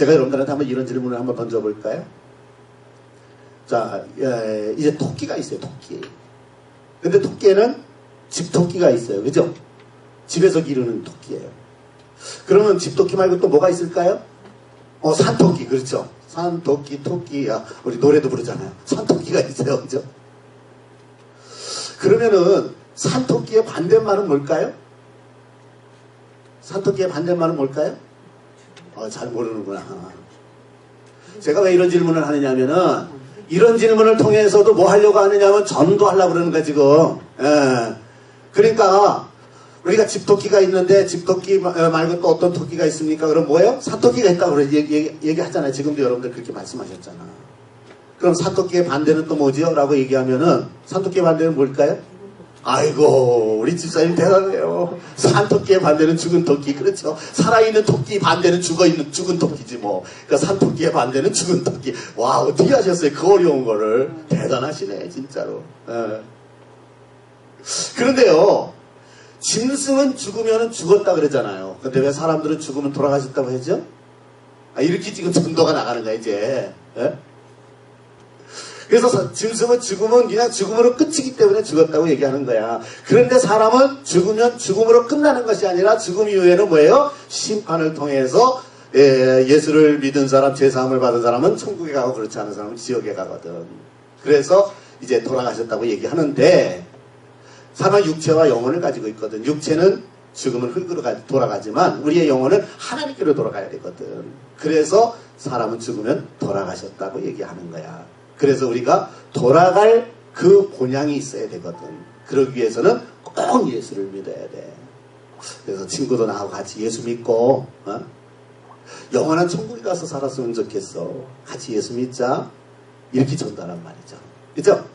제가 여러분들한테 한번 이런 질문을 한번 던져볼까요? 자, 예, 이제 토끼가 있어요, 토끼. 근데 토끼에는 집토끼가 있어요. 그죠? 집에서 기르는 토끼예요. 그러면 집토끼 말고 또 뭐가 있을까요? 어, 산토끼, 그렇죠. 산토끼, 토끼야. 우리 노래도 부르잖아요. 산토끼가 있어요. 그죠? 그러면은 산토끼의 반대말은 뭘까요? 산토끼의 반대말은 뭘까요? 어, 잘 모르는구나. 제가 왜 이런 질문을 하느냐면은 이런 질문을 통해서도 뭐 하려고 하느냐면 전도하려고 그러는 거야 지금. 예. 그러니까 우리가 집토끼가 있는데 집토끼 마- 말고 또 어떤 토끼가 있습니까? 그럼 뭐예요? 사토끼가 있다고 그래 얘기, 얘기, 하잖아요 지금도 여러분들 그렇게 말씀하셨잖아. 그럼 사토끼의 반대는 또 뭐지요? 라고 얘기하면은 사토끼의 반대는 뭘까요? 아이고 우리 집사님 대단해요. 산 토끼의 반대는 죽은 토끼 그렇죠. 살아있는 토끼 반대는 죽어있는 죽은 토끼지 뭐. 그러니까 산 토끼의 반대는 죽은 토끼. 와 어떻게 하셨어요? 그 어려운 거를 대단하시네 진짜로. 예. 그런데요 짐승은 죽으면 죽었다 그러잖아요. 근데 왜 사람들은 죽으면 돌아가셨다고 하죠? 아, 이렇게 지금 전도가 나가는 거야 이제. 예? 그래서 사- 짐승은 죽으면 그냥 죽음으로 끝이기 때문에 죽었다고 얘기하는 거야. 그런데 사람은 죽으면 죽음으로 끝나는 것이 아니라 죽음 이후에는 뭐예요? 심판을 통해서 예, 예수를 믿은 사람, 제사함을 받은 사람은 천국에 가고 그렇지 않은 사람은 지옥에 가거든. 그래서 이제 돌아가셨다고 얘기하는데 사람은 육체와 영혼을 가지고 있거든. 육체는 죽으면 흙으로 가- 돌아가지만 우리의 영혼은 하나님께로 돌아가야 되거든. 그래서 사람은 죽으면 돌아가셨다고 얘기하는 거야. 그래서 우리가 돌아갈 그 본향이 있어야 되거든. 그러기 위해서는 꼭 예수를 믿어야 돼. 그래서 친구도 나하고 같이 예수 믿고 어? 영원한 천국에 가서 살았으면 좋겠어. 같이 예수 믿자. 이렇게 전달한 말이죠. 그죠?